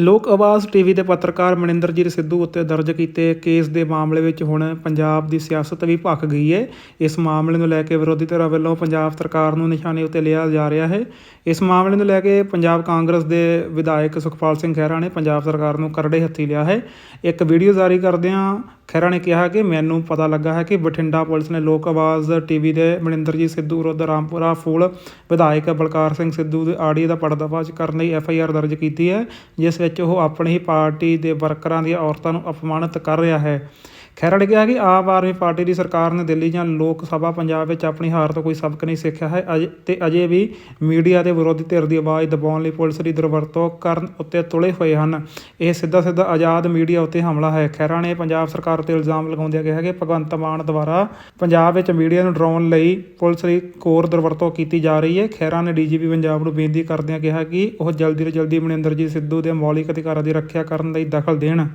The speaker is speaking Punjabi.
ਲੋਕ ਆਵਾਜ਼ ਟੀਵੀ ਦੇ ਪੱਤਰਕਾਰ ਮਨਿੰਦਰਜੀਤ ਸਿੱਧੂ ਉੱਤੇ ਦਰਜ ਕੀਤੇ ਕੇਸ ਦੇ ਮਾਮਲੇ ਵਿੱਚ ਹੁਣ ਪੰਜਾਬ ਦੀ ਸਿਆਸਤ ਵੀ ਭਖ ਗਈ ਹੈ ਇਸ ਮਾਮਲੇ ਨੂੰ ਲੈ ਕੇ ਵਿਰੋਧੀ ਧਿਰਾਂ ਵੱਲੋਂ ਪੰਜਾਬ ਸਰਕਾਰ ਨੂੰ ਨਿਸ਼ਾਨੇ ਉੱਤੇ ਲਿਆ ਜਾ ਰਿਹਾ ਹੈ। ਇਸ ਮਾਮਲੇ ਨੂੰ ਲੈ ਕੇ ਪੰਜਾਬ ਕਾਂਗਰਸ ਦੇ ਵਿਧਾਇਕ ਸੁਖਪਾਲ ਸਿੰਘ ਖਹਿਰਾ ਨੇ ਪੰਜਾਬ ਸਰਕਾਰ ਨੂੰ ਕਰੜੇ ਹੱਥੀ ਲਿਆ ਹੈ। ਇੱਕ ਵੀਡੀਓ ਜਾਰੀ ਕਰਦਿਆਂ ਖਹਿਰਾ ਨੇ ਕਿਹਾ ਕਿ ਮੈਨੂੰ ਪਤਾ ਲੱਗਾ ਹੈ ਕਿ ਬਠਿੰਡਾ ਪੁਲਿਸ ਨੇ ਲੋਕ ਆਵਾਜ਼ ਟੀਵੀ ਦੇ ਮਨਿੰਦਰਜੀਤ ਸਿੱਧੂ ਵਿਰੁੱਧ ਰਾਮਪੁਰਾ ਫੂਲ, ਵਿਧਾਇਕ ਬਲਕਾਰ ਸਿੰਘ ਸਿੱਧੂ ਦੇ ਆੜੀ ਦਾ ਪਰਦਾਫਾਸ਼ ਕਰਨ ਲਈ ਐਫ ਆਈ ਆਰ ਦਰਜ ਕੀਤੀ ਹੈ, ਜਿਸ ਵਿੱਚ ਉਹ ਆਪਣੀ ਹੀ ਪਾਰਟੀ ਦੇ ਵਰਕਰਾਂ ਦੀਆਂ ਔਰਤਾਂ ਨੂੰ ਅਪਮਾਨਿਤ ਕਰ ਰਿਹਾ ਹੈ। ਖਹਿਰਾ ਨੇ ਕਿਹਾ ਕਿ ਆਮ ਆਦਮੀ ਪਾਰਟੀ ਦੀ ਸਰਕਾਰ ਨੇ ਦਿੱਲੀ ਜਾਂ ਲੋਕ ਸਭਾ ਪੰਜਾਬ ਵਿੱਚ ਆਪਣੀ ਹਾਰ ਤੋਂ ਕੋਈ ਸਬਕ ਨਹੀਂ ਸਿੱਖਿਆ ਹੈ। ਅਜੇ ਤੇ ਅਜੇ ਵੀ ਮੀਡੀਆ ਦੇ ਵਿਰੋਧੀ ਧਿਰ ਦੀ ਆਵਾਜ਼ ਦਬਾਉਣ ਲਈ ਪੁਲਿਸ ਦੀ ਦੁਰਵਰਤੋਂ ਕਰਨ ਉੱਤੇ ਤੁਲੇ ਹੋਏ ਹਨ। ਇਹ ਸਿੱਧਾ ਸਿੱਧਾ ਆਜ਼ਾਦ ਮੀਡੀਆ ਉੱਤੇ ਹਮਲਾ ਹੈ। ਖਹਿਰਾ ਨੇ ਪੰਜਾਬ ਸਰਕਾਰ ਉੱਤੇ ਇਲਜ਼ਾਮ ਲਗਾਉਂਦਿਆਂ ਕਿਹਾ ਕਿ ਭਗਵੰਤ ਮਾਨ ਦੁਆਰਾ ਪੰਜਾਬ ਵਿੱਚ ਮੀਡੀਆ ਨੂੰ ਡਰਾਉਣ ਲਈ ਪੁਲਿਸ ਦੀ ਕੋਰ ਦੁਰਵਰਤੋਂ ਕੀਤੀ ਜਾ ਰਹੀ ਹੈ। ਖਹਿਰਾ ਨੇ ਡੀਜੀਪੀ ਪੰਜਾਬ ਨੂੰ ਬੇਨਤੀ ਕਰਦਿਆਂ ਕਿਹਾ ਕਿ ਉਹ ਜਲਦੀ ਤੋਂ ਜਲਦੀ ਮਨਿੰਦਰਜੀਤ ਸਿੱਧੂ ਦੇ ਮੌਲਿਕ ਅਧਿਕਾਰਾਂ ਦੀ ਰੱਖਿਆ ਕਰਨ ਲਈ ਦਖਲ ਦੇਣ।